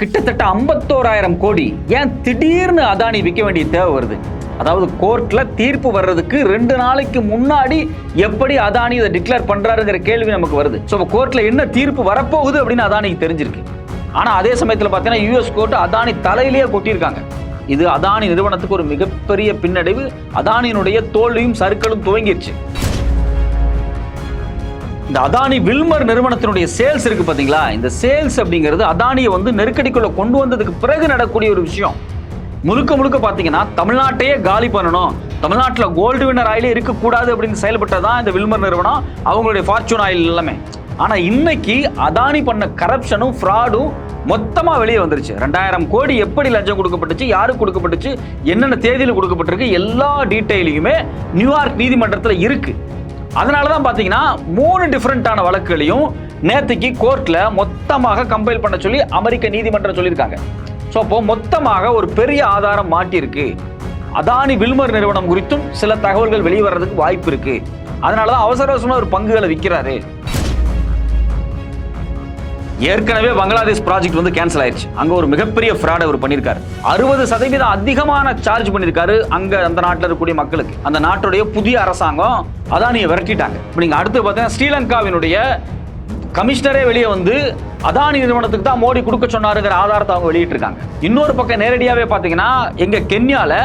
கிட்டத்தட்ட ஐம்பத்தோராயிரம் கோடி ஏன் திடீர்னு அதானி விற்க வேண்டிய தேவை வருது? அதாவது கோர்ட்ல தீர்ப்பு வர்றதுக்கு ரெண்டு நாளைக்கு முன்னாடி எப்படி அதானி இதை டிக்ளேர் பண்றாருங்கிற கேள்வி நமக்கு வருது. ஸோ கோர்ட்ல என்ன தீர்ப்பு வரப்போகுது அப்படின்னு அதானிக்கு தெரிஞ்சிருக்கு. ஆனா அதே சமயத்தில் பார்த்தீங்கன்னா யூஎஸ் கோர்ட் அதானி தலையிலேயே கொட்டியிருக்காங்க. இது அதானி நிறுவனத்துக்கு ஒரு மிகப்பெரிய பின்னடைவு. அதானியினுடைய தோல்வியும் சருக்களும் துவங்கிருச்சு. இந்த அதானி வில்மர் நிறுவனத்தினுடைய சேல்ஸ் இருக்கு பார்த்தீங்களா இந்த சேல்ஸ் அப்படிங்கிறது அதானியை வந்து நெருக்கடிக்குள்ளே கொண்டு வந்ததுக்கு பிறகு நடக்கக்கூடிய ஒரு விஷயம். முழுக்க முழுக்க பார்த்தீங்கன்னா தமிழ்நாட்டையே காலி பண்ணணும். தமிழ்நாட்டில் கோல்டு வின்னர் ஆயிலே இருக்கக்கூடாது அப்படின்னு செயல்பட்டதான் இந்த வில்மர் நிறுவனம் அவங்களுடைய ஃபார்ச்சூன் ஆயில் எல்லாமே. ஆனால் இன்னைக்கு அதானி பண்ண கரப்ஷனும் ஃப்ராடும் மொத்தமாக வெளியே வந்துருச்சு. ரெண்டாயிரம் கோடி எப்படி லஞ்சம் கொடுக்கப்பட்டுச்சு யாருக்கு கொடுக்கப்பட்டுச்சு என்னென்ன தேதியில் கொடுக்கப்பட்டிருக்கு எல்லா டீட்டெயிலையுமே நியூயார்க் நீதிமன்றத்தில் இருக்குது அதனால தான் பார்த்தீங்கன்னா மூணு டிஃப்ரெண்ட்டான வழக்குகளையும் நேற்றுக்கு கோர்ட்டில் மொத்தமாக கம்பைல் பண்ண சொல்லி அமெரிக்க நீதிமன்றம் சொல்லியிருக்காங்க. ஸோ அப்போ மொத்தமாக ஒரு பெரிய ஆதாரம் மாட்டியிருக்கு. அதானி வில்மர் நிறுவனம் குறித்தும் சில தகவல்கள் வெளிவரதுக்கு வாய்ப்பு இருக்கு. அதனால தான் அவசர அவசரமாக ஒரு பங்குகளை விற்கிறாரு ஏற்கனவே பங்களாதேஷ் ப்ராஜெக்ட் வந்து கேன்சல் ஆயிடுச்சு அங்க ஒரு மிகப்பெரிய ஃப்ராட் அவர் பண்ணியிருக்காரு. அறுபது சதவீதம் அதிகமான சார்ஜ் பண்ணியிருக்காரு அங்க அந்த நாட்டில் இருக்கக்கூடிய மக்களுக்கு. அந்த நாட்டுடைய புதிய அரசாங்கம் அதானியை விரட்டிட்டாங்க. இப்போ நீங்க அடுத்து பார்த்தீங்கன்னா ஸ்ரீலங்காவினுடைய கமிஷனரே வெளியே வந்து அதானி நிறுவனத்துக்கு தான் மோடி கொடுக்க சொன்னாருங்கிற ஆதாரத்தை அவங்க வெளியிட்டிருக்காங்க. இன்னொரு பக்கம் நேரடியாகவே பார்த்தீங்கன்னா எங்கள் கென்யாவில்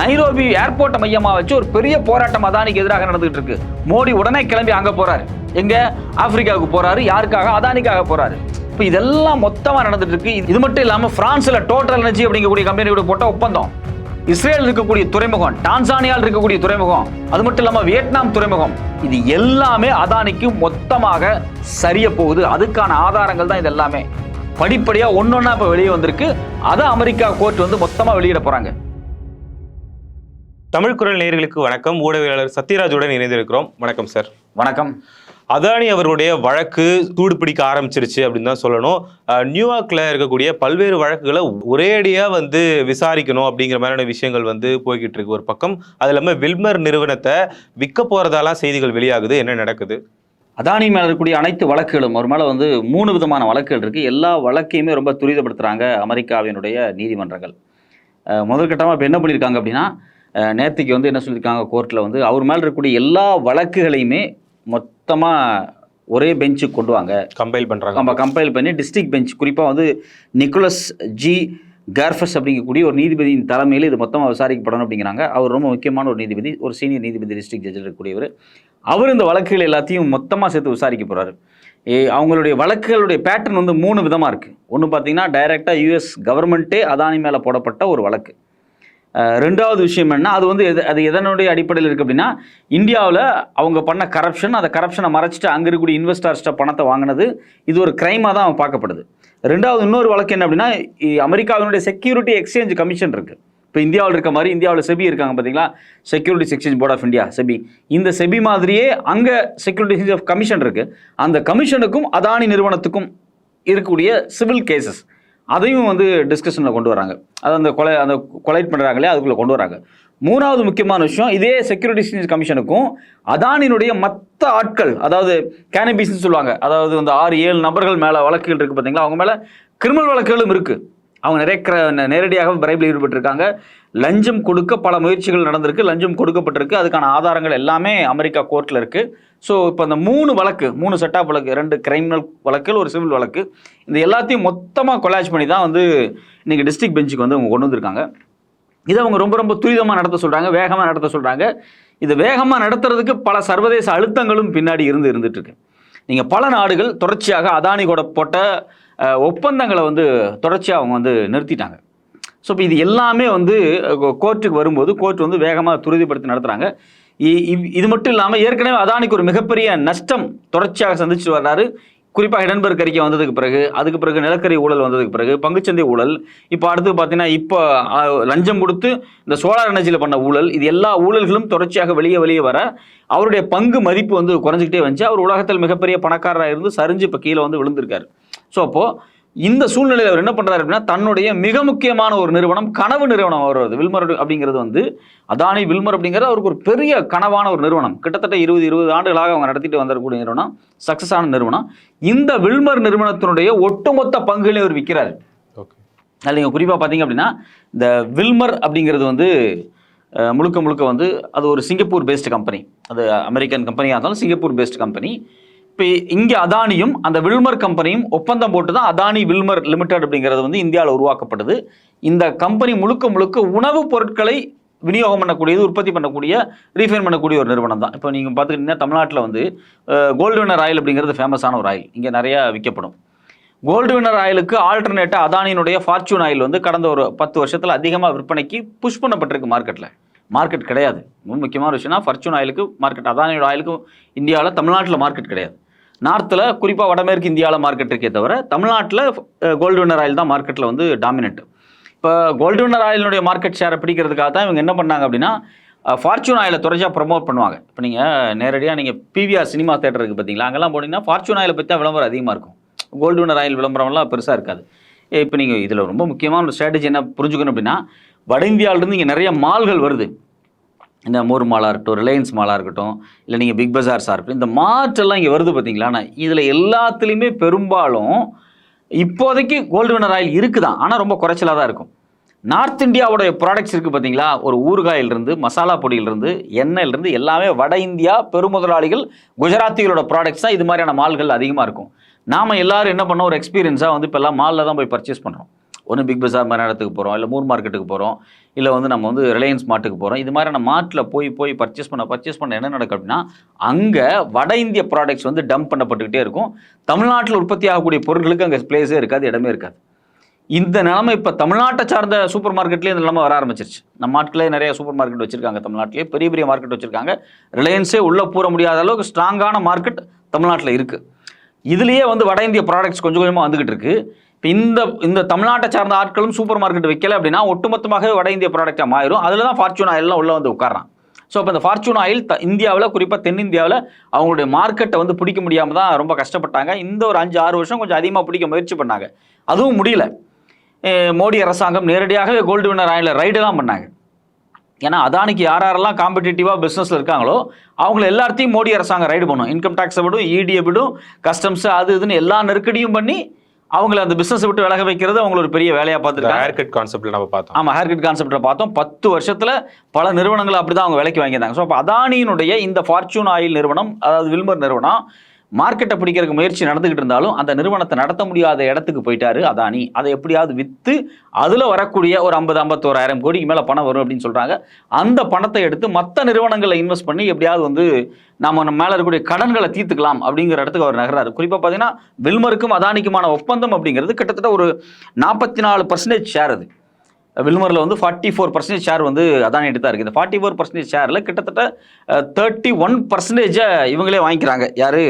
நைரோபி ஏர்போர்ட்டை மையமாக வச்சு ஒரு பெரிய போராட்டம் அதானிக்கு எதிராக நடந்துகிட்டு இருக்கு மோடி உடனே கிளம்பி அங்கே போகிறாரு எங்கே? ஆப்பிரிக்காவுக்கு போகிறாரு யாருக்காக? அதானிக்காக போகிறாரு இப்போ இதெல்லாம் மொத்தமாக நடந்துட்டு இருக்கு இது மட்டும் இல்லாமல் ஃப்ரான்ஸில் டோட்டல் எனர்ஜி அப்படிங்கக்கூடிய கம்பெனி கூட போட்ட ஒப்பந்தம். இஸ்ரேல் இருக்கக்கூடிய துறைமுகம் டான்சானியால் இருக்கக்கூடிய துறைமுகம் அது மட்டும் இல்லாம வியட்நாம் துறைமுகம் இது எல்லாமே அதானிக்கு மொத்தமாக சரிய போகுது. அதுக்கான ஆதாரங்கள் தான் இது எல்லாமே படிப்படியா ஒன்னொன்னா இப்ப வெளியே வந்திருக்கு. அதை அமெரிக்கா கோர்ட் வந்து மொத்தமா வெளியிட போறாங்க. தமிழ் குரல் நேயர்களுக்கு வணக்கம். ஊடகவியலாளர் சத்யராஜுடன் இணைந்திருக்கிறோம். வணக்கம் சார் வணக்கம். அதானி அவர்களுடைய வழக்கு சூடு பிடிக்க ஆரம்பிச்சிருச்சு அப்படின்னு தான் சொல்லணும். நியூயார்க்கில் இருக்கக்கூடிய பல்வேறு வழக்குகளை ஒரேடியாக வந்து விசாரிக்கணும் அப்படிங்கிற மாதிரியான விஷயங்கள் வந்து போய்கிட்டு இருக்கு ஒரு பக்கம். அது இல்லாமல் வில்மர் நிறுவனத்தை விற்க போகிறதாலாம் செய்திகள் வெளியாகுது. என்ன நடக்குது? அதானி மேலே இருக்கக்கூடிய அனைத்து வழக்குகளும் ஒரு மேலே வந்து மூணு விதமான வழக்குகள் இருக்குது எல்லா வழக்கையுமே ரொம்ப துரிதப்படுத்துகிறாங்க அமெரிக்காவினுடைய நீதிமன்றங்கள். முதற்கட்டமாக இப்போ என்ன பண்ணியிருக்காங்க அப்படின்னா நேற்றுக்கு வந்து என்ன சொல்லியிருக்காங்க கோர்ட்டில் வந்து அவர் மேலே இருக்கக்கூடிய எல்லா வழக்குகளையுமே மொத்தமாக ஒரே பெஞ்சுக்கு கொண்டு வாங்க. கம்பைல் பண்றாங்க. நம்ம கம்பைல் பண்ணி டிஸ்ட்ரிக்ட் பெஞ்ச் குறிப்பாக வந்து நிக்கோலஸ் ஜி கார்ஃபஸ் அப்படிங்கக்கூடிய ஒரு நீதிபதியின் தலைமையில் இது மொத்தமாக விசாரிக்கப்படணும் அப்படிங்கிறாங்க. அவர் ரொம்ப முக்கியமான ஒரு நீதிபதி ஒரு சீனியர் நீதிபதி டிஸ்ட்ரிக்ட் ஜட்ஜில் இருக்கக்கூடியவர். அவர் இந்த வழக்குகள் எல்லாத்தையும் மொத்தமாக சேர்த்து விசாரிக்க போகிறாரு ஏ அவங்களுடைய வழக்குகளுடைய பேட்டர்ன் வந்து மூணு விதமாக இருக்குது ஒன்று பார்த்தீங்கன்னா டைரெக்டாக யூஎஸ் கவர்மெண்ட்டே அதானி மேலே போடப்பட்ட ஒரு வழக்கு. ரெண்டாவது விஷயம் என்ன அது வந்து எது அது எதனுடைய அடிப்படையில் இருக்குது அப்படின்னா இந்தியாவில் அவங்க பண்ண கரப்ஷன் அந்த கரப்ஷனை மறைச்சிட்டு அங்கே இருக்கக்கூடிய இன்வெஸ்டர்ஸ்ட்ட பணத்தை வாங்கினது இது ஒரு க்ரைமாக தான் அவன் பார்க்கப்படுது. ரெண்டாவது இன்னொரு வழக்கு என்ன அப்படின்னா இ- அமெரிக்காவினுடைய செக்யூரிட்டி எக்ஸ்சேஞ்ச் கமிஷன் இருக்குது இப்போ இந்தியாவில் இருக்க மாதிரி இந்தியாவில் செபி இருக்காங்க பார்த்தீங்களா security exchange board of India SEBI. இந்த செபி மாதிரியே அங்கே செக்யூரிட்டி எக்ஸ்சேஞ்ச் ஆஃப் கமிஷன் இருக்குது அந்த கமிஷனுக்கும் அதானி நிறுவனத்துக்கும் இருக்கக்கூடிய சிவில் கேசஸ் அதையும் வந்து டிஸ்கஷனில் கொண்டு வராங்க. அது அந்த கொலை அந்த கொலைட் பண்ணுறாங்களே அதுக்குள்ளே கொண்டு வராங்க. மூணாவது முக்கியமான விஷயம் இதே செக்யூரிட்டி எக்ஸ்சேஞ்ச் கமிஷனுக்கும் அதானினுடைய மற்ற ஆட்கள் அதாவது கேனபிஸ்ன்னு சொல்லுவாங்க அதாவது அந்த ஆறு ஏழு நபர்கள் மேலே வழக்குகள் இருக்குது பார்த்தீங்களா அவங்க மேலே கிரிமினல் வழக்குகளும் இருக்குது அவங்க நிறைய கிர- நேரடியாக பிரைபில் ஈடுபட்டிருக்காங்க. லஞ்சம் கொடுக்க பல முயற்சிகள் நடந்திருக்கு லஞ்சம் கொடுக்கப்பட்டிருக்கு. அதுக்கான ஆதாரங்கள் எல்லாமே அமெரிக்கா கோர்ட்டில் இருக்குது ஸோ இப்போ அந்த மூணு வழக்கு மூணு செட் ஆஃப் வழக்கு ரெண்டு கிரைமினல் வழக்குகள் ஒரு சிவில் வழக்கு இந்த எல்லாத்தையும் மொத்தமாக கொலாஜ் பண்ணி தான் வந்து இன்றைக்கி டிஸ்ட்ரிக்ட் பெஞ்சுக்கு வந்து அவங்க கொண்டு வந்திருக்காங்க. இதை அவங்க ரொம்ப ரொம்ப துரிதமாக நடத்த சொல்கிறாங்க வேகமாக நடத்த சொல்கிறாங்க இது வேகமாக நடத்துறதுக்கு பல சர்வதேச அழுத்தங்களும் பின்னாடி இருந்து இருந்துகிட்ருக்கு நீங்கள் பல நாடுகள் தொடர்ச்சியாக அதானி கூட போட்ட ஒப்பந்தங்களை வந்து தொடர்ச்சியாக அவங்க வந்து நிறுத்திட்டாங்க. ஸோ இப்போ இது எல்லாமே வந்து கோர்ட்டுக்கு வரும்போது கோர்ட் வந்து வேகமாக துரிதப்படுத்தி நடத்துகிறாங்க இது மட்டும் இல்லாமல் ஏற்கனவே அதானிக்கு ஒரு மிகப்பெரிய நஷ்டம் தொடர்ச்சியாக சந்திச்சுட்டு வர்றாரு. குறிப்பாக ஹிடன்பர்க் அறிக்கை வந்ததுக்கு பிறகு அதுக்கு பிறகு நிலக்கரி ஊழல் வந்ததுக்கு பிறகு பங்குச்சந்தை ஊழல் இப்போ அடுத்து பார்த்தீங்கன்னா இப்போ லஞ்சம் கொடுத்து இந்த சோலார் எனர்ஜியில் பண்ண ஊழல் இது எல்லா ஊழல்களும் தொடர்ச்சியாக வெளியே வெளியே வர அவருடைய பங்கு மதிப்பு வந்து குறைஞ்சிக்கிட்டே வந்துச்சு. அவர் உலகத்தில் மிகப்பெரிய பணக்காரராக இருந்து சரிஞ்சு இப்போ கீழே வந்து விழுந்திருக்காரு. ஸோ அப்போது இந்த சூழ்நிலையில் அவர் என்ன பண்றாரு அப்படின்னா தன்னுடைய மிக முக்கியமான ஒரு நிறுவனம் கனவு நிறுவனம் அவர் வில்மர் அப்படிங்கிறது வந்து அதானி வில்மர் அப்படிங்கிறது அவருக்கு ஒரு பெரிய கனவான ஒரு நிறுவனம். கிட்டத்தட்ட இருபது இருபது ஆண்டுகளாக அவங்க நடத்திட்டு வந்திருக்கக்கூடிய நிறுவனம் சக்சஸ் ஆன நிறுவனம். இந்த வில்மர் நிறுவனத்தினுடைய ஒட்டுமொத்த பங்குகளையும் அவர் விற்கிறாரு. அதில் நீங்கள் குறிப்பாக பார்த்தீங்க அப்படின்னா இந்த வில்மர் அப்படிங்கிறது வந்து முழுக்க முழுக்க வந்து அது ஒரு சிங்கப்பூர் பேஸ்டு கம்பெனி அது அமெரிக்கன் கம்பெனியாக இருந்தாலும் சிங்கப்பூர் பேஸ்டு கம்பெனி இப்போ இங்கே அதானியும் அந்த வில்மர் கம்பெனியும் ஒப்பந்தம் போட்டு தான் அதானி வில்மர் லிமிடெட் அப்படிங்கிறது வந்து இந்தியாவில் உருவாக்கப்படுது. இந்த கம்பெனி முழுக்க முழுக்க உணவுப் பொருட்களை விநியோகம் பண்ணக்கூடியது உற்பத்தி பண்ணக்கூடிய ரீஃபைன் பண்ணக்கூடிய ஒரு நிறுவனம் தான். இப்போ நீங்கள் பார்த்துக்கிட்டிங்கன்னா தமிழ்நாட்டில் வந்து கோல்டு வினர் ஆயில் அப்படிங்கிறது ஃபேமஸான ஒரு ஆயில் இங்கே நிறையா விற்கப்படும். கோல்டு வினர் ஆயிலுக்கு ஆல்டர்னேட்டாக அதானியினுடைய ஃபார்ச்சூன் ஆயில் வந்து கடந்த ஒரு பத்து வருஷத்தில் அதிகமாக விற்பனைக்கு புஷ் பண்ணப்பட்டிருக்கு மார்க்கெட்டில் மார்க்கெட் கிடையாது. ரொம்ப முக்கியமான விஷயம்னா ஃபார்ச்சூன் ஆயிலுக்கு மார்க்கெட் அதானியோட ஆயிலுக்கு இந்தியாவில் தமிழ்நாட்டில் மார்க்கெட் கிடையாது. நார்த்தில் குறிப்பாக வடமேற்கு இந்தியாவில் மார்க்கெட் இருக்கே தவிர தமிழ்நாட்டில் கோல்டுவினர் ஆயில் தான் மார்க்கெட்டில் வந்து டாமினெட்டு இப்போ கோல்டு வினர் ஆயிலினுடைய மார்க்கெட் ஷேரை பிடிக்கிறதுக்காக தான் இவங்க என்ன பண்ணாங்க அப்படின்னா ஃபார்ச்சூன் ஆயிலை தொடர்ச்சியாக ப்ரமோட் பண்ணுவாங்க. இப்போ நீங்கள் நேரடியாக நீங்கள் பிவிஆர் சினிமா தேட்டர் இருக்குது பார்த்தீங்களா அங்கெல்லாம் போனீங்கன்னா ஃபார்ச்சூன் ஆயிலை பற்றி தான் விளம்பரம் அதிகமாக இருக்கும். கோல்டு வின்னர் ஆயில் விளம்பரம்லாம் பெருசாக இருக்காது. இப்போ நீங்கள் இதில் ரொம்ப முக்கியமான ஒரு ஸ்ட்ராட்டஜி என்ன புரிஞ்சுக்கணும் அப்படின்னா வட இந்தியாவிலேருந்து இங்கே நிறைய மால்கள் வருது. இந்த மூர் மாலாக இருக்கட்டும் ரிலையன்ஸ் மாலாக இருக்கட்டும் இல்லை நீங்கள் பிக் பஜார்ஸாக இருக்கட்டும் இந்த மாற்றெல்லாம் இங்கே வருது பார்த்தீங்களா ஆனால் இதில் எல்லாத்துலேயுமே பெரும்பாலும் இப்போதைக்கு கோல்டு வினர் ஆயில் இருக்குதான் ஆனால் ரொம்ப குறைச்சலாக தான் இருக்கும். நார்த் இந்தியாவோடைய ப்ராடக்ட்ஸ் இருக்குது பார்த்தீங்களா ஒரு ஊறுகாயிலிருந்து மசாலா பொடியிலிருந்து எண்ணெயிலிருந்து எல்லாமே வட இந்தியா பெருமுதலாளிகள் குஜராத்திகளோட ப்ராடக்ட்ஸ் தான் இது மாதிரியான மால்கள் அதிகமாக இருக்கும். நாம் எல்லோரும் என்ன பண்ணோம்? ஒரு எக்ஸ்பீரியன்ஸாக வந்து இப்போல்லாம் மாலில் தான் போய் பர்ச்சேஸ் பண்ணுறோம் ஒன்று பிக் பஜார் மாதிரி இடத்துக்கு போகிறோம் இல்லை மூர் மார்க்கெட்டுக்கு போகிறோம் இல்லை வந்து நம்ம வந்து ரிலையன்ஸ் மார்ட்டுக்கு போகிறோம் இது மாதிரியான மார்ட்டில் போய் போய் பர்ச்சேஸ் பண்ண பர்ச்சேஸ் பண்ண என்ன நடக்கும் அப்படின்னா அங்கே வட இந்திய ப்ராடக்ட்ஸ் வந்து டம்ப் பண்ணப்பட்டுக்கிட்டே இருக்கும். தமிழ்நாட்டில் உற்பத்தி ஆகக்கூடிய பொருட்களுக்கு அங்கே பிளேஸே இருக்காது இடமே இருக்காது. இந்த நிலமை இப்போ தமிழ்நாட்டை சார்ந்த சூப்பர் மார்க்கெட்லேயே இந்த நிலமை வர ஆரம்பிச்சிருச்சு. நம்ம நாட்டிலே நிறைய சூப்பர் மார்க்கெட் வச்சிருக்காங்க தமிழ்நாட்டிலே பெரிய பெரிய மார்க்கெட் வச்சிருக்காங்க. ரிலையன்ஸே உள்ளே பூர முடியாத அளவுக்கு ஸ்ட்ராங்கான மார்க்கெட் தமிழ்நாட்டில் இருக்குது இதுலேயே வந்து வட இந்திய ப்ராடக்ட்ஸ் கொஞ்சம் கொஞ்சமாக வந்துக்கிட்டு இருக்குது இப்போ இந்த இந்த தமிழ்நாட்டை சார்ந்த ஆட்களும் சூப்பர் மார்க்கெட் வைக்கல அப்படின்னா ஒட்டுமொத்தமாகவே வட இந்திய ப்ராடக்டாக மாறிடும். அதில் தான் ஃபார்ச்சூன் ஆயிலெலாம் உள்ளே வந்து உட்காரான் ஸோ இப்போ இந்த ஃபார்ச்சூன் ஆயில் த இந்தியாவில் குறிப்பாக தென்னிந்தியாவில் அவங்களுடைய மார்க்கெட்டை வந்து பிடிக்க முடியாமல் தான் ரொம்ப கஷ்டப்பட்டாங்க. இந்த ஒரு அஞ்சு ஆறு வருஷம் கொஞ்சம் அதிகமாக பிடிக்க முயற்சி பண்ணாங்க. அதுவும் முடியல. மோடி அரசாங்கம் நேரடியாகவே கோல்டு வினர் ஆயிலில் தான் பண்ணாங்க. ஏன்னா அதானிக்கு யார் யாரெல்லாம் காம்படிட்டிவாக பிஸ்னஸில் இருக்காங்களோ அவங்கள எல்லாத்தையும் மோடி அரசாங்கம் ரைடு பண்ணும். இன்கம் டேக்ஸை விடும் இடியை விடும் கஸ்டம்ஸு அது இதுன்னு எல்லா நெருக்கடியும் பண்ணி அவங்கள அந்த பிஸ்னஸை விட்டு விலக வைக்கிறது அவங்கள ஒரு பெரிய வேலையாக பார்த்துருக்காங்க. ஹேர் கட் கான்செப்ட்ல நம்ம பார்த்தோம். ஆமாம் ஹேர் கட் கான்செப்டை பார்த்தோம். பத்து வருஷத்தில் பல நிறுவனங்கள் அப்படி தான் அவங்க விலைக்கு வாங்கியிருந்தாங்க. ஸோ அப்போ அதானியினுடைய இந்த ஃபார்ச்சூன் ஆயில் நிறுவனம் அதாவது வில்மர் நிறுவனம் மார்க்கெட்டை பிடிக்கிறதுக்கு முயற்சி நடந்துகிட்டு இருந்தாலும் அந்த நிறுவனத்தை நடத்த முடியாத இடத்துக்கு போயிட்டாரு அதானி. அதை எப்படியாவது விற்று அதில் வரக்கூடிய ஒரு ஐம்பது ஐம்பத்தோராயிரம் கோடிக்கு மேலே பணம் வரும் அப்படின்னு சொல்கிறாங்க அந்த பணத்தை எடுத்து மற்ற நிறுவனங்களில் இன்வெஸ்ட் பண்ணி எப்படியாவது வந்து நம்ம நம்ம மேலே இருக்கக்கூடிய கடன்களை தீர்த்துக்கலாம் அப்படிங்கிற இடத்துக்கு அவர் நகராரு குறிப்பாக பார்த்தீங்கன்னா வில்மருக்கும் அதானிக்குமான ஒப்பந்தம் அப்படிங்கிறது கிட்டத்தட்ட ஒரு நாற்பத்தி நாலு பர்சன்டேஜ் ஷேர் அது. வில்மரில் வந்து ஃபார்ட்டி ஃபோர் பர்சன்டேஜ் ஷேர் வந்து அதானி தான் இருக்குது இந்த ஃபார்ட்டி ஃபோர் பர்சன்டேஜ் ஷேரில் கிட்டத்தட்ட தேர்ட்டி ஒன் பர்சன்டேஜை இவங்களே வாங்கிக்கிறாங்க. யார்?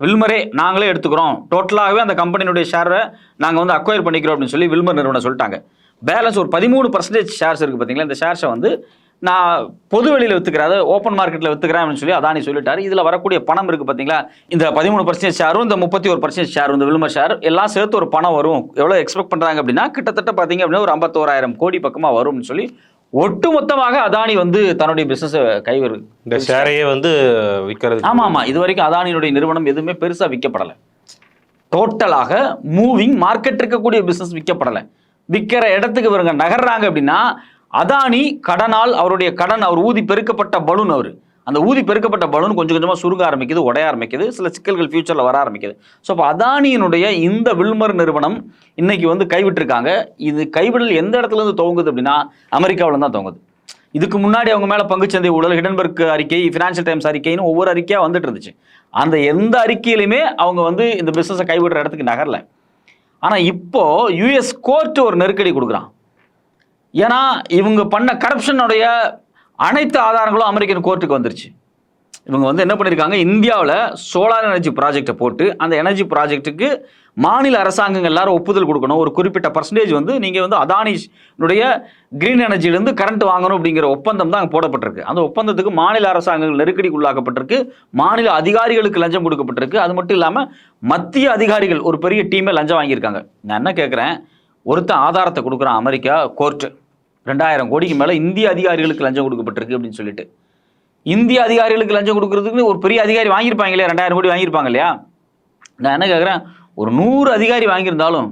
வில்மரே. நாங்களே எடுத்துக்கிறோம். டோட்டலாகவே அந்த கம்பெனியுடைய ஷேரை நாங்கள் வந்து அக்வயர் பண்ணிக்கிறோம் அப்படின்னு சொல்லி வில்மர் நிறுவனம் சொல்லிட்டாங்க. பேலன்ஸ் ஒரு பதிமூணு பர்சன்டேஜ் ஷேர்ஸ் இருக்குது பார்த்தீங்களா இந்த ஷேர்ஸை வந்து நான் பொது வெளியில் வித்துக்கிறேன். அதாவது ஓப்பன் மார்க்கெட்டில் வித்துக்கிறேன் அப்படின்னு சொல்லி அதானி சொல்லிட்டாரு. இதில் வரக்கூடிய பணம் இருக்குது பார்த்தீங்களா இந்த பதிமூணு பர்சன்டேஜ் ஷேரும் இந்த முப்பத்தி ஒரு பர்சன்டேஜ் ஷேர் இந்த வில்மர் ஷேர் எல்லாம் சேர்த்து ஒரு பணம் வரும். எவ்வளோ எக்ஸ்பெக்ட் பண்ணுறாங்க அப்படின்னா கிட்டத்தட்ட பார்த்தீங்க அப்படின்னா ஒரு ஐம்பத்தோராயிரம் கோடி பக்கமாக வரும்னு சொல்லி ஒட்டுமொத்தமாக அதானி வந்து தன்னுடைய பிஸ்னஸை கைவரு இந்த ஷேரையே வந்து விற்கிறது ஆமா ஆமா இது வரைக்கும் அதானியுடைய நிறுவனம் எதுவுமே பெருசா விற்கப்படலை டோட்டலாக மூவிங் மார்க்கெட் இருக்கக்கூடிய பிசினஸ் விற்கப்படலை விற்கிற இடத்துக்கு இவருங்க நகர்றாங்க அப்படின்னா அதானி கடனால் அவருடைய கடன் அவர் ஊதி பெருக்கப்பட்ட பலூன் அவர். அந்த ஊதி பெருக்கப்பட்ட பலூன் கொஞ்சம் கொஞ்சமாக சுருங்க ஆரம்பிக்குது உடைய ஆரம்பிக்குது சில சிக்கல்கள் ஃபியூச்சரில் வர ஆரம்பிக்குது. ஸோ அப்போ அதானியினுடைய இந்த வில்மர் நிறுவனம் இன்னைக்கு வந்து கைவிட்டிருக்காங்க. இது கைவிடல் எந்த இடத்துல இருந்து துவங்குது அப்படின்னா அமெரிக்காவில் தான் துவங்குது. இதுக்கு முன்னாடி அவங்க மேலே பங்குச்சந்தை ஊழல் ஹிடன்பர்க் அறிக்கை ஃபினான்ஷியல் டைம்ஸ் அறிக்கைன்னு ஒவ்வொரு அறிக்கையாக வந்துட்டு இருந்துச்சு. அந்த எந்த அறிக்கையிலுமே அவங்க வந்து இந்த பிஸ்னஸை கைவிடுற இடத்துக்கு நகரல. ஆனால் இப்போ யுஎஸ் கோர்ட் ஒரு நெருக்கடி கொடுக்குறான். ஏன்னா இவங்க பண்ண கரப்ஷனுடைய அனைத்து ஆதாரங்களும் அமெரிக்கன் கோர்ட்டுக்கு வந்துருச்சு. இவங்க வந்து என்ன பண்ணியிருக்காங்க இந்தியாவில் சோலார் எனர்ஜி ப்ராஜெக்டை போட்டு அந்த எனர்ஜி ப்ராஜெக்ட்டுக்கு மாநில அரசாங்கங்கள் எல்லாரும் ஒப்புதல் கொடுக்கணும். ஒரு குறிப்பிட்ட பர்சன்டேஜ் வந்து நீங்கள் வந்து அதானிஷனுடைய க்ரீன் எனர்ஜிலேருந்து கரண்ட் வாங்கணும் அப்படிங்கிற ஒப்பந்தம் தான் அங்கே போடப்பட்டிருக்கு. அந்த ஒப்பந்தத்துக்கு மாநில அரசாங்கங்கள் நெருக்கடிக்கு உள்ளாக்கப்பட்டிருக்கு. மாநில அதிகாரிகளுக்கு லஞ்சம் கொடுக்கப்பட்டிருக்கு. அது மட்டும் இல்லாமல் மத்திய அதிகாரிகள் ஒரு பெரிய டீமே லஞ்சம் வாங்கியிருக்காங்க. நான் என்ன கேட்குறேன் ஒருத்தன் ஆதாரத்தை கொடுக்குறான் அமெரிக்கா கோர்ட்டு ரெண்டாயிரம் கோடிக்கு மேலே இந்திய அதிகாரிகளுக்கு லஞ்சம் கொடுக்கப்பட்டிருக்கு அப்படின்னு சொல்லிட்டு. இந்திய அதிகாரிகளுக்கு லஞ்சம் கொடுக்கறதுக்கு ஒரு பெரிய அதிகாரி வாங்கியிருப்பாங்க இல்லையா? ரெண்டாயிரம் கோடி வாங்கியிருப்பாங்க இல்லையா? நான் என்ன கேட்குறேன் ஒரு நூறு அதிகாரி வாங்கியிருந்தாலும்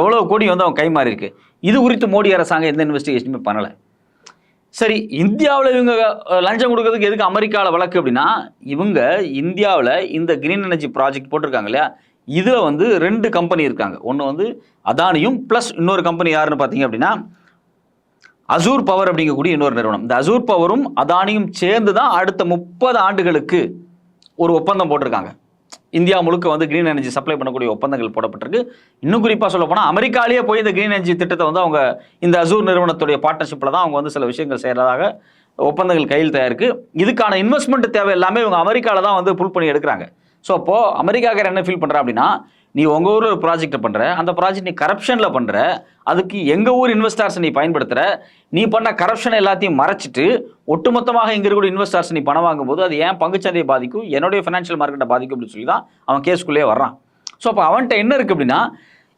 எவ்வளோ கோடி வந்து அவன் கை இருக்கு இது குறித்து மோடி அரசாங்கம் எந்த இன்வெஸ்டிகேஷனுமே பண்ணலை. சரி இந்தியாவில் இவங்க லஞ்சம் கொடுக்கறதுக்கு எதுக்கு அமெரிக்காவில் வழக்கு அப்படின்னா இவங்க இந்தியாவில் இந்த கிரீன் எனர்ஜி ப்ராஜெக்ட் போட்டிருக்காங்க இல்லையா? இதில் வந்து ரெண்டு கம்பெனி இருக்காங்க. ஒன்று வந்து அதானியும் ப்ளஸ் இன்னொரு கம்பெனி யாருன்னு பார்த்தீங்க அப்படின்னா அசூர் பவர் அப்படிங்கக்கூடிய இன்னொரு நிறுவனம். இந்த அசூர் பவரும் அதானியும் சேர்ந்து தான் அடுத்த முப்பது ஆண்டுகளுக்கு ஒரு ஒப்பந்தம் போட்டிருக்காங்க. இந்தியா முழுக்க வந்து கிரீன் எனர்ஜி சப்ளை பண்ணக்கூடிய ஒப்பந்தங்கள் போடப்பட்டிருக்கு. இன்னும் குறிப்பாக சொல்ல போனால் அமெரிக்காலேயே போய் இந்த கிரீன் எனர்ஜி திட்டத்தை வந்து அவங்க இந்த அசூர் நிறுவனத்துடைய பார்ட்னர்ஷிப்பில் தான் அவங்க வந்து சில விஷயங்கள் செய்கிறதாக ஒப்பந்தங்கள் கையில் தயாரிக்கு இதுக்கான இன்வெஸ்ட்மெண்ட் தேவை எல்லாமே இவங்க அமெரிக்காவில் தான் வந்து புல் பண்ணி எடுக்கிறாங்க. ஸோ அப்போது அமெரிக்காக்காரர் என்ன ஃபீல் பண்ணுறா அப்படின்னா நீ உங்கள் ஊரில் ஒரு ப்ராஜெக்ட் பண்ணுற அந்த ப்ராஜெக்ட் நீ கரப்ஷனில் பண்ணுற அதுக்கு எங்கள் ஊர் இன்வெஸ்டார்ஸ் நீ பயன்படுத்துகிற நீ பண்ண கரப்ஷன் எல்லாத்தையும் மறைச்சிட்டு ஒட்டுமொத்தமாக இங்கே இருக்கக்கூடிய இன்வெஸ்டார்ஸ் நீ பணம் வாங்கும்போது அது ஏன் பங்குச்சந்தையை பாதிக்கும்? என்னுடைய ஃபினான்ஷியல் மார்க்கெட்டை பாதிக்கும் அப்படின்னு சொல்லி தான் அவன் கேஸ்க்குள்ளேயே வர்றான். ஸோ அப்போ அவன்கிட்ட என்ன இருக்குது அப்படின்னா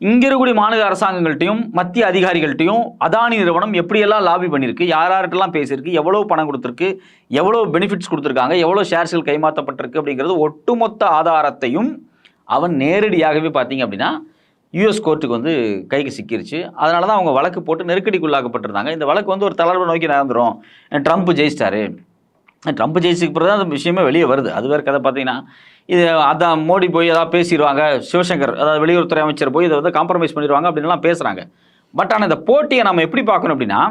இங்கே இருக்கக்கூடிய மாநில அரசாங்கங்கள்ட்டையும் மத்திய அதிகாரிகள்ட்டையும் அதானி நிறுவனம் எப்படியெல்லாம் லாபி பண்ணியிருக்கு? யார் யார்கிட்டலாம் பேசியிருக்கு? எவ்வளோ பணம் கொடுத்துருக்கு? எவ்வளோ பெனிஃபிட்ஸ் கொடுத்துருக்காங்க? எவ்வளோ ஷேர்ஸ்கள் கைமாற்றப்பட்டிருக்கு அப்படிங்கிறது ஒட்டுமொத்த ஆதாரத்தையும் அவன் நேரடியாகவே பார்த்தீங்க அப்படின்னா யூஎஸ் கோர்ட்டுக்கு வந்து கைக்கு சிக்கிருச்சு. அதனால தான் அவங்க வழக்கு போட்டு நெருக்கடிக்குள்ளாக்கப்பட்டிருந்தாங்க. இந்த வழக்கு வந்து ஒரு தளர்வு நோக்கி நடந்துடும் ட்ரம்ப் ஜெயிச்சிட்டாரு. ட்ரம்ப் ஜெயிச்சுக்கு பிறகு தான் அந்த விஷயமே வெளியே வருது. அது வேறு கதை பார்த்தீங்கன்னா இது அதான் மோடி போய் ஏதாவது பேசிடுவாங்க சிவசங்கர் அதாவது வெளியுறவுத்துறை அமைச்சர் போய் இதை வந்து காம்ப்ரமைஸ் பண்ணிடுவாங்க அப்படின்லாம் பேசுகிறாங்க பட் ஆனால் இந்த போட்டியை நம்ம எப்படி பார்க்கணும் அப்படின்னா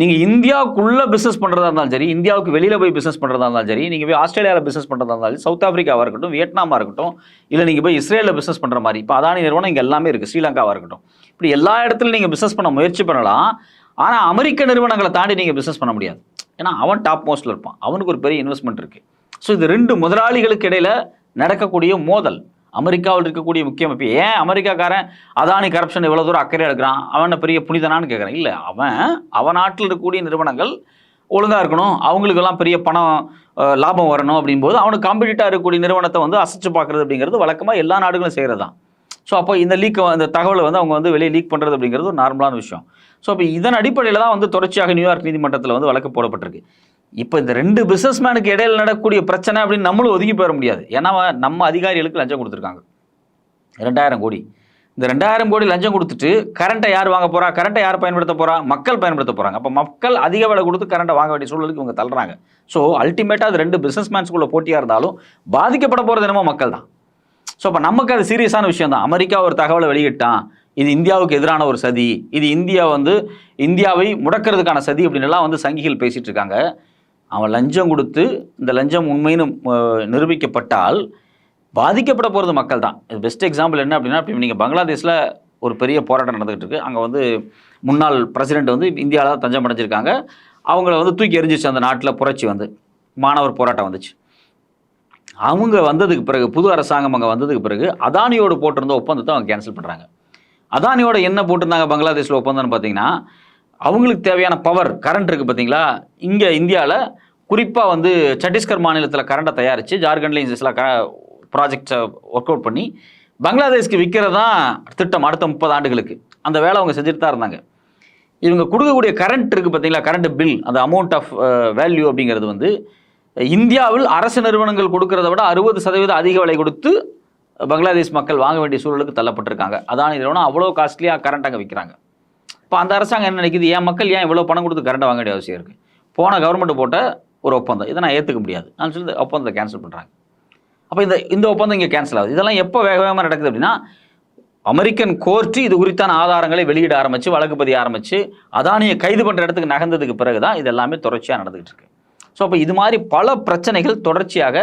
நீங்கள் இந்தியாவுக்குள்ளே பிஸ்னஸ் பண்ணுறதா இருந்தாலும் சரி இந்தியாவுக்கு வெளியில் போய் பிஸ்னஸ் பண்ணுறதா இருந்தாலும் சரி நீங்கள் போய் ஆஸ்திரேலியாவில் பிஸ்னஸ் பண்ணுறதா இருந்தாலும் சவுத் ஆஃப்ரிக்காவாக இருக்கட்டும் வியட்நாமாக இருக்கட்டும் இல்லை நீங்கள் போய் இஸ்ரேலில் பிஸ்னஸ் பண்ணுற மாதிரி இப்போ அதானி நிறுவனம் இங்கே எல்லாமே இருக்குது ஸ்ரீலங்காவாக இருக்கட்டும். இப்படி எல்லா இடத்துலையும் நீங்கள் பிஸ்னஸ் பண்ண முயற்சி பண்ணலாம் ஆனால் அமெரிக்க நிறுவனங்களை தாண்டி நீங்கள் பிஸ்னஸ் பண்ண முடியாது. ஏன்னா அவன் டாப் மோஸ்ட்டில் இருப்பான். அவனுக்கு ஒரு பெரிய இன்வெஸ்ட்மெண்ட் இருக்குது ஸோ இது ரெண்டு முதலாளிகளுக்கு இடையில் நடக்கக்கூடிய மோதல். அமெரிக்காவில் இருக்கக்கூடிய முக்கியம் இப்போ ஏன் அமெரிக்காக்காரன் அதானி கரப்ஷன் இவ்வளோ தூரம் அக்கறை எடுக்கிறான் அவனை பெரிய புனிதனான்னு கேட்குறேன் இல்லை அவன் அவன் நாட்டில் இருக்கக்கூடிய நிறுவனங்கள் ஒழுங்காக இருக்கணும். அவங்களுக்கெல்லாம் பெரிய பணம் லாபம் வரணும் அப்படிங்கும்போது அவனுக்கு காம்படிட்டாக இருக்கக்கூடிய நிறுவனத்தை வந்து அசைச்சு பார்க்குறது அப்படிங்கிறது வழக்கமாக எல்லா நாடுகளும் செய்கிறது தான் ஸோ அப்போ இந்த லீக் இந்த தகவலை வந்து அவங்க வந்து வெளியே லீக் பண்ணுறது அப்படிங்கிறது ஒரு நார்மலான விஷயம். ஸோ அப்போ இதன் அடிப்படையில் தான் வந்து தொடர்ச்சியாக நியூயார்க் நீதிமன்றத்தில் வந்து வழக்கு போடப்பட்டிருக்கு. இப்போ இந்த ரெண்டு பிஸ்னஸ்மேனுக்கு இடையில் நடக்கக்கூடிய பிரச்சனை அப்படின்னு நம்மளும் ஒதுங்கி போயிட முடியாது. ஏன்னா நம்ம அதிகாரிகளுக்கு லஞ்சம் கொடுத்துருக்காங்க. ரெண்டாயிரம் கோடி. இந்த ரெண்டாயிரம் கோடி லஞ்சம் கொடுத்துட்டு கரண்ட்டை யார் வாங்க போகிறா கரண்ட்டை யார் பயன்படுத்த போகிறா மக்கள் பயன்படுத்த போகிறாங்க அப்போ மக்கள் அதிக விலை கொடுத்து கரண்ட்டை வாங்க வேண்டிய சூழலுக்கு இவங்க தள்ளுறாங்க. ஸோ அல்டிமேட்டாக அது ரெண்டு பிஸ்னஸ்மேன்ஸ்குள்ள போட்டியாக இருந்தாலும் பாதிக்கப்பட போகிறது என்னமோ மக்கள் தான். ஸோ அப்போ நமக்கு அது சீரியஸான விஷயம் தான். அமெரிக்கா ஒரு தகவலை வெளியிட்டான். இது இந்தியாவுக்கு எதிரான ஒரு சதி. இது இந்தியா வந்து இந்தியாவை முடக்கிறதுக்கான சதி அப்படின்லாம் வந்து சங்கிகள் பேசிகிட்டு இருக்காங்க. அவன் லஞ்சம் கொடுத்து இந்த லஞ்சம் உண்மைன்னு நிரூபிக்கப்பட்டால் பாதிக்கப்பட போகிறது மக்கள் தான் இது பெஸ்ட் எக்ஸாம்பிள் என்ன அப்படின்னா இப்போ நீங்கள் பங்களாதேஷில் ஒரு பெரிய போராட்டம் நடந்துகிட்டு இருக்கு அங்கே வந்து முன்னாள் பிரசிடெண்ட் வந்து இந்தியாவில் தான் தஞ்சம் அடைஞ்சிருக்காங்க. அவங்கள வந்து தூக்கி எரிஞ்சிச்சு அந்த நாட்டில் புரட்சி வந்து. மாணவர் போராட்டம் வந்துச்சு. அவங்க வந்ததுக்கு பிறகு புது அரசாங்கம் அங்கே வந்ததுக்கு பிறகு அதானியோடு போட்டிருந்த ஒப்பந்தத்தை அவங்க கேன்சல் பண்ணுறாங்க அதானியோட என்ன போட்டிருந்தாங்க பங்களாதேஷில் ஒப்பந்தம்னு பார்த்தீங்கன்னா அவங்களுக்கு தேவையான பவர் கரண்ட் இருக்குது பார்த்தீங்களா? இங்கே இந்தியாவில் குறிப்பாக வந்து சத்தீஸ்கர் மாநிலத்தில் கரண்ட்டை தயாரித்து ஜார்க்கண்ட்லேயும் சில க ப்ராஜெக்ட்ஸை ஒர்க் அவுட் பண்ணி பங்களாதேஷ்க்கு விற்கிறது தான் திட்டம் அடுத்த முப்பது ஆண்டுகளுக்கு. அந்த வேலை அவங்க செஞ்சுட்டு தான் இருந்தாங்க. இவங்க கொடுக்கக்கூடிய கரண்ட் இருக்குது பார்த்தீங்களா? கரண்ட் பில் அந்த அமௌண்ட் ஆஃப் வேல்யூ அப்படிங்கிறது வந்து இந்தியாவில் அரசு நிறுவனங்கள் கொடுக்கறத விட அறுபது சதவீதம் அதிக விலை கொடுத்து பங்களாதேஷ் மக்கள் வாங்க வேண்டிய சூழலுக்கு தள்ளப்பட்டிருக்காங்க. அதான் நிறுவனம் அவ்வளோ காஸ்ட்லியாக கரண்ட் அங்கே விற்கிறாங்க இப்போ அந்த அரசாங்கம் என்ன நினைக்குது? ஏன் மக்கள் ஏன் இவ்வளோ பணம் கொடுத்து கரண்டை வாங்க வேண்டிய அவசியம் இருக்குது போன கவர்மெண்ட் போட்ட ஒரு ஒப்பந்தம். இதை நான் ஏற்றுக்க முடியாது. நான் சொல்லி இந்த ஒப்பந்தத்தை கேன்சல் பண்ணுறாங்க அப்போ இந்த இந்த ஒப்பந்தம் இங்கே கேன்சல் ஆகுது. இதெல்லாம் எப்போ வேக வேகமாக நடக்குது அப்படின்னா அமெரிக்கன் கோர்ட்டு இது குறித்தான ஆதாரங்களை வெளியிட ஆரம்பித்து வழக்கு பதிய ஆரம்பித்து அதானியை கைது பண்ணுற இடத்துக்கு நகர்ந்ததுக்கு பிறகு தான் இது எல்லாமே தொடர்ச்சியாக நடந்துகிட்டு இருக்கு. ஸோ அப்போ இது மாதிரி பல பிரச்சனைகள் தொடர்ச்சியாக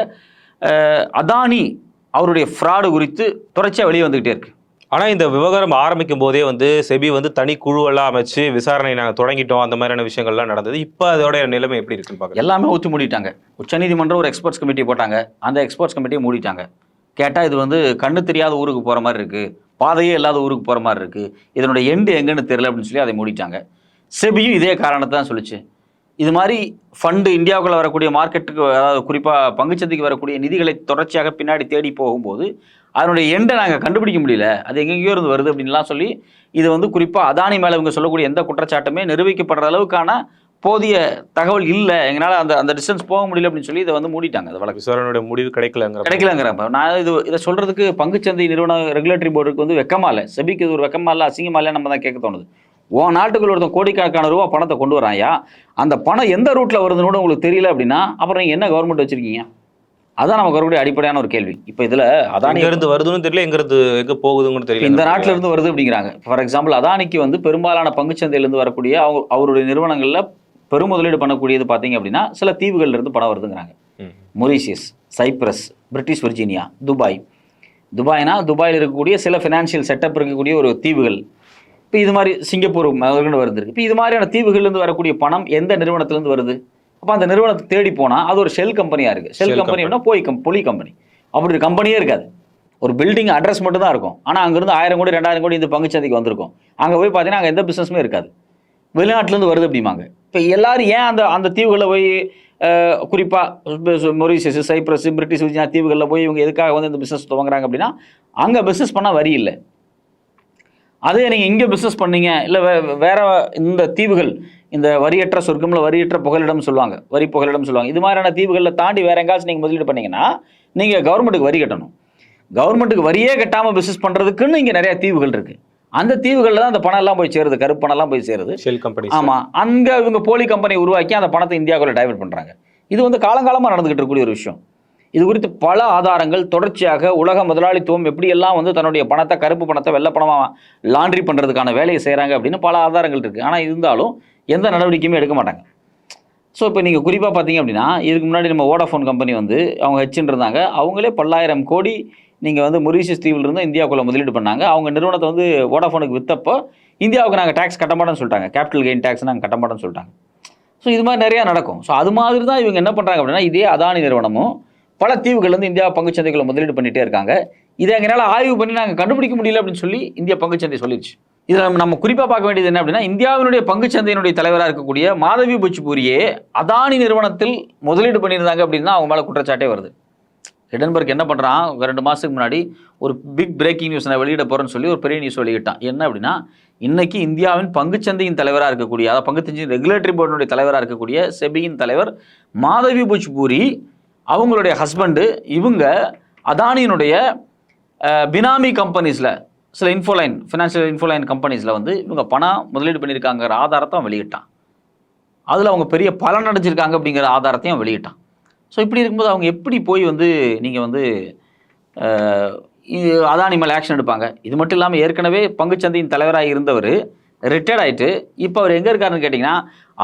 அதானி அவருடைய ஃப்ராடு குறித்து தொடர்ச்சியாக வெளியே வந்துக்கிட்டே இருக்குது ஆனா இந்த விவகாரம் ஆரம்பிக்கும் போதே வந்து செபி வந்து தனி குழுவெல்லாம் அமைச்சு விசாரணை நாங்கள் தொடங்கிட்டோம். அந்த மாதிரியான விஷயங்கள்லாம் நடந்தது. இப்போ அதோட நிலைமை எப்படி இருக்குன்னு பாக்குறேன் எல்லாமே ஊற்றி மூடிட்டாங்க. உச்சநீதிமன்றம் ஒரு எக்ஸ்பர்ட்ஸ் கமிட்டி போட்டாங்க. அந்த எக்ஸ்பர்ட்ஸ் கமிட்டியை மூடிட்டாங்க. கேட்டால் இது வந்து கண்ணு தெரியாத ஊருக்கு போகிற மாதிரி இருக்குது பாதையே இல்லாத ஊருக்கு போகிற மாதிரி இருக்குது இதனுடைய எண்டு எங்கன்னு தெரியல அப்படின்னு சொல்லி அதை மூடிட்டாங்க. செபியும் இதே காரணத்தை தான் சொல்லுச்சு. இது மாதிரி ஃபண்டு இந்தியாவுக்குள்ள வரக்கூடிய மார்க்கெட்டுக்கு அதாவது குறிப்பாக பங்குச்சந்தைக்கு வரக்கூடிய நிதிகளை தொடர்ச்சியாக பின்னாடி தேடி போகும்போது அதனுடைய எண்டை நாங்கள் கண்டுபிடிக்க முடியல. அது எங்கெங்கேயோ இருந்து வருது அப்படின்லாம் சொல்லி இது வந்து குறிப்பாக அதானி மேலே இவங்க சொல்லக்கூடிய எந்த குற்றச்சாட்டுமே நிரூபிக்கப்படுற அளவுக்கான போதிய தகவல் இல்லை. எங்களால் அந்த அந்த டிஸ்டன்ஸ் போக முடியல அப்படின்னு சொல்லி இதை வந்து மூடிட்டாங்க அந்த வழக்கு. விசாரணையோட முடிவு கிடைக்கலங்கிற கிடைக்கலங்கிறப்ப நான் இது இதை சொல்கிறதுக்கு பங்குச்சந்தை நிறுவனம் ரெகுலேட்டரி போர்டுக்கு வந்து வெக்கமா இல்லை. செபிக்கு இது ஒரு வெக்கமா இல்லை அசிங்கமா இல்லை நம்ம தான் கேட்க தோணுது. உன் நாட்டுக்குள்ள ஒருத்தன் கோடிக்கணக்கான ரூபா பணத்தை கொண்டு வராயா அந்த பணம் எந்த ரூட்டில் வருதுன்னு கூட உங்களுக்கு தெரியல அப்படின்னா அப்புறம் நீங்கள் என்ன கவர்மெண்ட் வச்சிருக்கீங்க? அதான் நமக்கு வரக்கூடிய அடிப்படையான ஒரு கேள்வி. இப்போ இதில் அதானி இருந்து வருதுன்னு தெரியல எங்க இருந்து எங்க போகுதுன்னு தெரியல. இந்த நாட்டில இருந்து வருது அப்படிங்கிறாங்க. ஃபார் எக்ஸாம்பிள் அதானிக்கு வந்து பெரும்பாலான பங்குச்சந்தையிலிருந்து வரக்கூடிய அவங்க அவருடைய நிறுவனங்களில் பெருமுதலீடு பண்ணக்கூடியது பார்த்தீங்க அப்படின்னா சில தீவுகள்ல இருந்து பணம் வருதுங்கிறாங்க. Mauritius Cyprus British Virginia Dubai. துபாய்னா துபாயில் இருக்கக்கூடிய சில ஃபினான்ஷியல் செட்டப் இருக்கக்கூடிய ஒரு தீவுகள். இப்போ இது மாதிரி சிங்கப்பூர் முதல்கொண்டு வருது. இப்போ இது மாதிரியான தீவுகள்லேருந்து வரக்கூடிய பணம் எந்த நிறுவனத்திலேருந்து வருது? அப்போ அந்த நிறுவனத்தை தேடி போனால் அது ஒரு ஷெல் கம்பெனியாக இருக்குது ஷெல் Shell கம்பெனினா போய் கம் பொலி கம்பெனி. அப்படி ஒரு கம்பெனியே இருக்காது. ஒரு பில்டிங் அட்ரஸ் மட்டும் தான் இருக்கும். ஆனால் அங்கேருந்து ஆயிரம் கோடி ரெண்டாயிரம் கோடி இந்த பங்குச்சந்தைக்கு வந்திருக்கும். அங்கே போய் பார்த்தீங்கன்னா அங்கே எந்த பிஸ்னஸுமே இருக்காது. வெளிநாட்டிலேருந்து வருது அப்படிம்பாங்க. இப்போ எல்லாரும் ஏன் அந்த அந்த தீவுகளில் போய் குறிப்பாக மொரிஷியஸ் சைப்ரஸ் பிரிட்டிஷ் தீவுகளில் போய் இவங்க எதுக்காக வந்து இந்த பிஸ்னஸ் துவங்குறாங்க அப்படின்னா அங்கே பிஸ்னஸ் பண்ணால் வரி இல்லை. அதே நீங்கள் இங்கே பிஸ்னஸ் பண்ணீங்க? இல்லை வே வேற இந்த தீவுகள் இந்த வரியற்ற சொர்க்கம்ல வரியற்ற புகலிடம் சொல்லுவாங்க வரி புகலிடம் சொல்லுவாங்க. இது மாதிரியான தீவுகளில் தாண்டி வேற எங்காச்சும் நீங்கள் முதலீடு பண்ணீங்கன்னா நீங்கள் கவர்மெண்ட்டுக்கு வரி கட்டணும். கவர்மெண்ட்டுக்கு வரியே கட்டாமல் பிஸ்னஸ் பண்ணுறதுக்குன்னு இங்கே நிறைய தீவுகள் இருக்குது அந்த தீவுகளில் தான் அந்த பணம் எல்லாம் போய் சேருது கருப்பு பணம் எல்லாம் போய் சேருது. ஷெல் கம்பெனி ஆமா அங்க இவங்க போலி கம்பெனி உருவாக்கி அந்த பணத்தை இந்தியாவுக்குள்ள டைவர்ட் பண்றாங்க. இது வந்து காலங்காலமா நடந்துகிட்டு இருக்கக்கூடிய ஒரு விஷயம். இது குறித்து பல ஆதாரங்கள் தொடர்ச்சியாக உலக முதலாளித்துவம் எப்படியெல்லாம் வந்து தன்னுடைய பணத்தை கருப்பு பணத்தை வெள்ளை லாண்ட்ரி பண்ணுறதுக்கான வேலையை செய்கிறாங்க அப்படின்னு பல ஆதாரங்கள் இருக்குது ஆனால் இருந்தாலும் எந்த நடவடிக்கையுமே எடுக்க மாட்டாங்க. ஸோ இப்போ நீங்கள் குறிப்பாக பார்த்தீங்க அப்படின்னா இதுக்கு முன்னாடி நம்ம வோடாஃபோன் கம்பெனி வந்து அவங்க ஹெச்ன்னு இருந்தாங்க அவங்களே பல்லாயிரம் கோடி நீங்கள் வந்து மொரிஷியஸ் தீவில் இருந்தால் இந்தியாவுக்குள்ள முதலீடு பண்ணாங்க. அவங்க நிறுவனத்தை வந்து வோடாஃபோனுக்கு விற்றப்போ இந்தியாவுக்கு நாங்கள் டேக்ஸ் கட்ட மாட்டோம்னு சொல்லிட்டாங்க. கேபிட்டல் கெயின் டேக்ஸ் நாங்கள் கட்ட மாட்டோம்னு சொல்லிட்டாங்க. ஸோ இது மாதிரி நிறையா நடக்கும். ஸோ அது மாதிரி தான் இவங்க என்ன பண்ணுறாங்க அப்படின்னா இதே அதானி நிறுவனமும் பல தீவுகள் வந்து இந்தியா பங்கு சந்தைகளை முதலீடு பண்ணிகிட்டே இருக்காங்க. இதை எங்களால் ஆய்வு பண்ணி நாங்கள் கண்டுபிடிக்க முடியல அப்படின்னு சொல்லி இந்திய பங்குச்சந்தை சொல்லிடுச்சு. இதில் நம்ம குறிப்பாக பார்க்க வேண்டியது என்ன அப்படின்னா இந்தியாவினுடைய பங்குச்சந்தையினுடைய தலைவராக இருக்கக்கூடிய மாதவி பூச்சிபூரியே அதானி நிறுவனத்தில் முதலீடு பண்ணியிருந்தாங்க அப்படின்னா அவங்க மேலே குற்றச்சாட்டே வருது. ஹிடன்பர்க் என்ன பண்ணுறான் ரெண்டு மாதத்துக்கு முன்னாடி ஒரு பிக் பிரேக்கிங் நியூஸ் நான் வெளியிட போகிறேன்னு சொல்லி ஒரு பெரிய நியூஸ் வெளியிட்டான். என்ன அப்படின்னா இன்னைக்கு இந்தியாவின் பங்குச்சந்தையின் தலைவராக இருக்கக்கூடிய அதாவது பங்குச்சந்தையின் ரெகுலேட்டரி போர்டினுடைய தலைவராக இருக்கக்கூடிய செபியின் தலைவர் மாதவி பூஜ்பூரி அவங்களுடைய ஹஸ்பண்டு இவங்க அதானியினுடைய பினாமி கம்பெனிஸில் சில இன்ஃபோலைன் ஃபினான்ஷியல் இன்ஃபோலைன் கம்பெனிஸில் வந்து இவங்க பணம் முதலீடு பண்ணியிருக்காங்கிற ஆதாரத்தை அவன் வெளியிட்டான். அதில் அவங்க பெரிய பலன் அடைஞ்சிருக்காங்க அப்படிங்கிற ஆதாரத்தையும் அவன் வெளியிட்டான். ஸோ இப்படி இருக்கும்போது அவங்க எப்படி போய் வந்து நீங்கள் வந்து அதானி மேலே ஆக்ஷன் எடுப்பாங்க? இது மட்டும் இல்லாமல் ஏற்கனவே பங்குச்சந்தையின் தலைவராக இருந்தவர் ரிட்டையர்ட் ஆகிட்டு இப்போ அவர் எங்கே இருக்காருன்னு கேட்டிங்கன்னா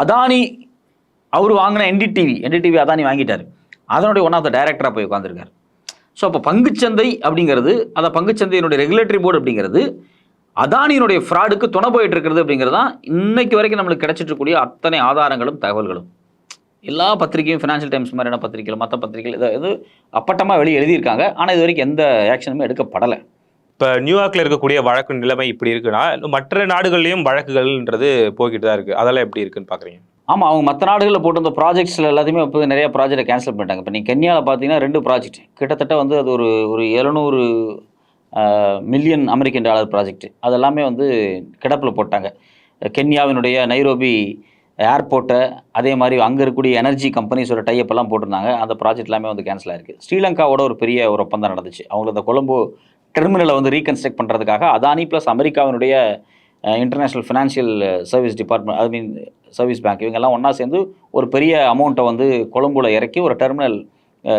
அதானி அவர் வாங்கின என்டிடிவி என்டிடிவி அதானி வாங்கிட்டார். அதனுடைய ஒன் ஆஃப் த டைரக்டராக போய் உட்காந்துருக்கார் ஸோ அப்போ பங்குச்சந்தை அப்படிங்கிறது அதை பங்குச்சந்தையினுடைய ரெகுலேட்டரி போர்டு அப்படிங்கிறது அதானியினுடைய ஃப்ராடுக்கு துணை போயிட்டு இருக்கிறது அப்படிங்கிறது தான் இன்னைக்கு வரைக்கும் நம்மளுக்கு கிடைச்சிட்டு இருக்கக்கூடிய அத்தனை ஆதாரங்களும் தகவல்களும். எல்லா பத்திரிகையும் ஃபினான்ஷியல் டைம்ஸ் மாதிரியான பத்திரிகைகள் மற்ற பத்திரிகைகள் இதை இது அப்பட்டமாக வெளியே எழுதியிருக்காங்க. ஆனால் இது வரைக்கும் எந்த ஆக்ஷனுமே எடுக்கப்படலை. இப்போ நியூயார்க்கில் இருக்கக்கூடிய வழக்கு நிலைமை இப்படி இருக்குன்னா இன்னும் மற்ற நாடுகள்லேயும் வழக்குகள்ன்றது போய்கிட்டு தான் இருக்குது அதெல்லாம் எப்படி இருக்குன்னு பார்க்குறீங்க ஆமாம் அவங்க மற்ற நாடுகளில் போட்டிருந்த ப்ராஜெக்ட்ஸில் எல்லாத்தையுமே இப்போ நிறைய ப்ராஜெக்டை கேன்சல் பண்ணிட்டாங்க. இப்போ நீங்கள் கென்யாவில் பார்த்தீங்கன்னா ரெண்டு ப்ராஜெக்ட் கிட்டத்தட்ட வந்து அது ஒரு ஒரு எழுநூறு மில்லியன் அமெரிக்கன் டாலர் ப்ராஜெக்ட் அதெல்லாமே வந்து கிடப்பில் போட்டாங்க. கென்யாவினுடைய நைரோபி ஏர்போர்ட்டை அதே மாதிரி அங்கே இருக்கக்கூடிய எனர்ஜி கம்பெனிஸோட டைப் எல்லாம் போட்டிருந்தாங்க. அந்த ப்ராஜெக்ட் எல்லாமே வந்து கேன்சல் ஆயிருக்கு. ஸ்ரீலங்காவோட ஒரு பெரிய ஒரு ஒப்பந்தம் நடந்துச்சு. அவங்களோட அந்த கொழும்பு டெர்மினலை வந்து ரீகன்ஸ்ட்ரக்ட் பண்ணுறதுக்காக அதானி ப்ளஸ் அமெரிக்காவினுடைய international financial service department I mean service bank இவங்கெல்லாம் ஒன்றா சேர்ந்து ஒரு பெரிய அமௌண்ட்டை வந்து கொழும்புல இறக்கி ஒரு டெர்மினல்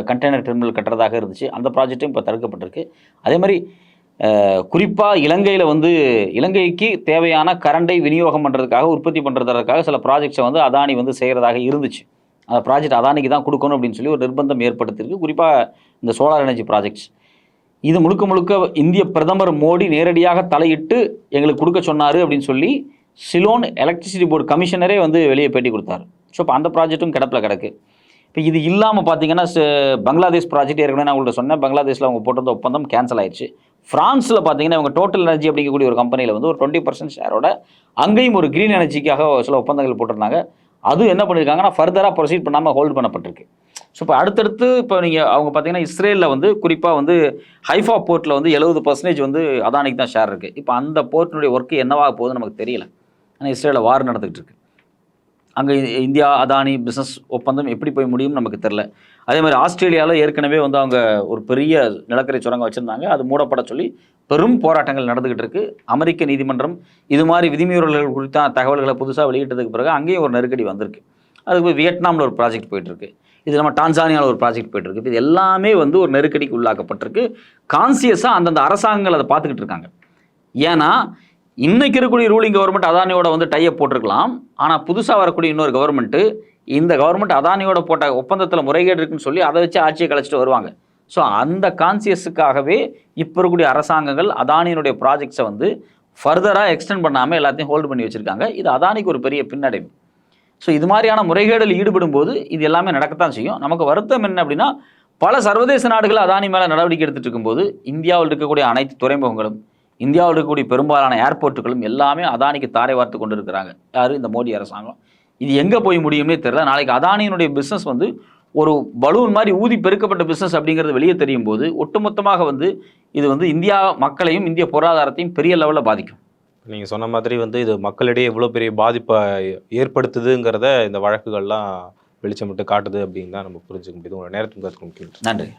கண்டெய்னர் டெர்மினல் கட்டுறதாக இருந்துச்சு. அந்த ப்ராஜெக்ட்டும் இப்போ தடுக்கப்பட்டிருக்கு. அதே மாதிரி குறிப்பாக இலங்கையில் வந்து இலங்கைக்கு தேவையான கரண்டை விநியோகம் பண்ணுறதுக்காக உற்பத்தி பண்ணுறதுக்காக சில ப்ராஜெக்ட்ஸை வந்து அதானி வந்து செய்கிறதாக இருந்துச்சு. அந்த ப்ராஜெக்ட் அதானிக்கு தான் கொடுக்கணும் அப்படின்னு சொல்லி ஒரு நிர்பந்தம் ஏற்படுத்தியிருக்கு. குறிப்பாக இந்த சோலார் எனர்ஜி ப்ராஜெக்ட்ஸ் இது முழுக்க முழுக்க இந்திய பிரதமர் மோடி நேரடியாக தலையிட்டு எங்களுக்கு கொடுக்க சொன்னார் அப்படின்னு சொல்லி சிலோன் எலக்ட்ரிசிட்டி போர்டு கமிஷனரே வந்து வெளியே பேட்டி கொடுத்தார். ஸோ இப்போ அந்த ப்ராஜெக்ட்டும் கிடப்பில் கிடக்கு. இப்போ இது இல்லாமல் பார்த்தீங்கன்னா ச- பங்களாதேஷ் ப்ராஜெக்ட் ஏற்கனவே நான் உங்கள்கிட்ட சொன்னேன். பங்களாதேஷில் அவங்க போட்டிருந்த ஒப்பந்தம் கேன்சல் ஆயிடுச்சு. ஃப்ரான்ஸில் பார்த்தீங்கன்னா இவங்க டோட்டல் எனர்ஜி அப்படிங்கக்கூடிய ஒரு கம்பெனியில் வந்து ஒரு டுவெண்ட்டி பர்சன்ட் ஷேரோட அங்கேயும் ஒரு க்ரீன் எனர்ஜிக்காக சில ஒப்பந்தங்கள் போட்டிருந்தாங்க. அது என்ன பண்ணியிருக்காங்கன்னா ஃபர்தராக ப்ரொசீட் பண்ணாமல் ஹோல்ட் பண்ணப்பட்டிருக்கு. ஸோ இப்போ அடுத்தடுத்து இப்போ நீங்கள் அவங்க பார்த்தீங்கன்னா இஸ்ரேலில் வந்து குறிப்பாக வந்து ஹைஃபா போர்ட்டில் வந்து எழுபது பர்சன்டேஜ் வந்து அதானிக்கு தான் ஷேர் இருக்குது இப்போ அந்த போர்ட்டினுடைய ஒர்க்கு என்னவாக போகுதுன்னு நமக்கு தெரியல. ஆனால் இஸ்ரேலில் வார் நடந்துகிட்டு இருக்கு. அங்கே இந்தியா அதானி பிஸ்னஸ் ஒப்பந்தம் எப்படி போய் முடியும் நமக்கு தெரில அதே மாதிரி ஆஸ்திரேலியாவில் ஏற்கனவே வந்து அவங்க ஒரு பெரிய நிலக்கரி சுரங்கம் வச்சுருந்தாங்க. அது மூடப்பட சொல்லி பெரும் போராட்டங்கள் நடந்துக்கிட்டு இருக்குது அமெரிக்க நீதிமன்றம் இது மாதிரி விதிமீறல்கள் குறித்த தகவல்களை புதுசாக வெளியிட்டதுக்கு பிறகு அங்கேயும் ஒரு நெருக்கடி வந்திருக்கு. அதுக்கு போய் வியட்நாமில் ஒரு ப்ராஜெக்ட் போயிட்டுருக்கு இது நம்ம டான்சானியாவில் ஒரு ப்ராஜெக்ட் போயிட்டுருக்கு இது எல்லாமே வந்து ஒரு நெருக்கடிக்கு உள்ளாக்கப்பட்டிருக்கு. கான்சியஸாக அந்தந்த அரசாங்கங்கள் அதை பார்த்துக்கிட்டு இருக்காங்க. ஏன்னா இன்னைக்கு இருக்கக்கூடிய ரூலிங் கவர்மெண்ட் அதானியோட வந்து டையை போட்டிருக்கலாம். ஆனால் புதுசாக வரக்கூடிய இன்னொரு கவர்மெண்ட்டு இந்த கவர்மெண்ட் அதானியோட போட்ட ஒப்பந்தத்தில் முறைகேடு இருக்குன்னு சொல்லி அதை வச்சு ஆட்சியை கழிச்சிட்டு வருவாங்க. ஸோ அந்த கான்சியஸுக்காகவே இப்போ இருக்கக்கூடிய அரசாங்கங்கள் அதானியினுடைய ப்ராஜெக்ட்ஸை வந்து ஃபர்தராக எக்ஸ்டெண்ட் பண்ணாமல் எல்லாத்தையும் ஹோல்டு பண்ணி வச்சுருக்காங்க. இது அதானிக்கு ஒரு பெரிய பின்னடைவு. ஸோ இது மாதிரியான முறைகேடில் ஈடுபடும் போது இது எல்லாமே நடக்கத்தான் செய்யும். நமக்கு வருத்தம் என்ன அப்படின்னா பல சர்வதேச நாடுகள் அதானி மேலே நடவடிக்கை எடுத்துகிட்டு இருக்கும்போது இந்தியாவில் இருக்கக்கூடிய அனைத்து துறைமுகங்களும் இந்தியாவில் இருக்கக்கூடிய பெரும்பாலான ஏர்போர்ட்டுகளும் எல்லாமே அதானிக்கு தாரை வார்த்து கொண்டு இருக்கிறாங்க யார்? இந்த மோடி அரசாங்கம். இது எங்கே போய் முடியும்னே தெரியல. நாளைக்கு அதானியினுடைய பிஸ்னஸ் வந்து ஒரு பலூன் மாதிரி ஊதி பெருக்கப்பட்ட பிஸ்னஸ் அப்படிங்கிறது வெளியே தெரியும் போது ஒட்டுமொத்தமாக வந்து இது வந்து இந்தியா மக்களையும் இந்திய பொருளாதாரத்தையும் பெரிய லெவலில் பாதிக்கும். நீங்க சொன்ன மாதிரி வந்து இது மக்களிடையே எவ்வளவு பெரிய பாதிப்பை ஏற்படுத்துதுங்கிறத இந்த வழக்குகள்லாம் வெளிச்சமிட்டு காட்டுது அப்படின்னு தான் நம்ம புரிஞ்சுக்க முடியுது. உங்களோட நேரத்துக்கு கற்றுக்க முக்கியம் நன்றி.